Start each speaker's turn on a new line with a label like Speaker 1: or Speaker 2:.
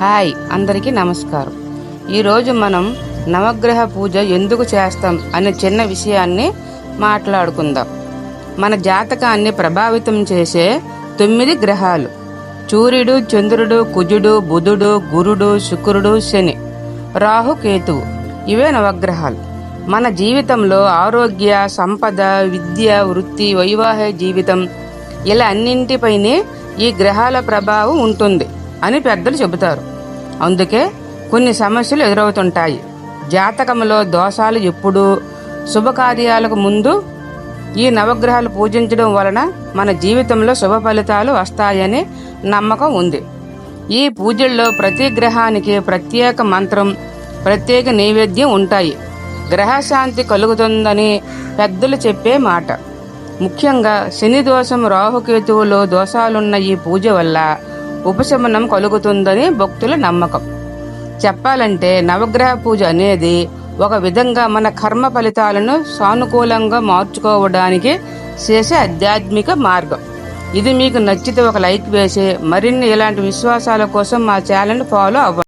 Speaker 1: Hi అందరికీ నమస్కారం. ఈరోజు మనం నవగ్రహ పూజ ఎందుకు చేస్తాం అనే చిన్న విషయాన్ని మాట్లాడుకుందాం. మన జాతకాన్ని ప్రభావితం చేసే తొమ్మిది గ్రహాలు. సూర్యుడు చంద్రుడు కుజుడు బుధుడు గురుడు శుక్రుడు శని రాహు కేతువు. ఇవే నవగ్రహాలు. మన జీవితంలో ఆరోగ్య సంపద విద్య వృత్తి వైవాహిక జీవితం ఇలా అన్నింటిపైనే ఈ గ్రహాల ప్రభావం ఉంటుంది. అని పెద్దలు చెబుతారు. అందుకే కొన్ని సమస్యలు ఎదురవుతుంటాయి. జాతకంలో దోషాలు ఎప్పుడూ శుభకార్యాలకు ముందు ఈ నవగ్రహాలు పూజించడం వలన మన జీవితంలో శుభ ఫలితాలు వస్తాయని నమ్మకం ఉంది. ఈ పూజల్లో ప్రతి గ్రహానికి ప్రత్యేక మంత్రం ప్రత్యేక నైవేద్యం ఉంటాయి. గ్రహశాంతి కలుగుతుందని పెద్దలు చెప్పే మాట. ముఖ్యంగా శని దోషం రాహుకేతువులో దోషాలున్న ఈ పూజ వల్ల ఉపశమనం కలుగుతుందని భక్తుల నమ్మకం. చెప్పాలంటే నవగ్రహ పూజ అనేది ఒక విధంగా మన కర్మ ఫలితాలను సానుకూలంగా మార్చుకోవడానికి చేసే ఆధ్యాత్మిక మార్గం. ఇది మీకు నచ్చితే ఒక లైక్ వేసి మరిన్ని ఇలాంటి విశ్వాసాల కోసం మా ఛానల్ ఫాలో అవ్వండి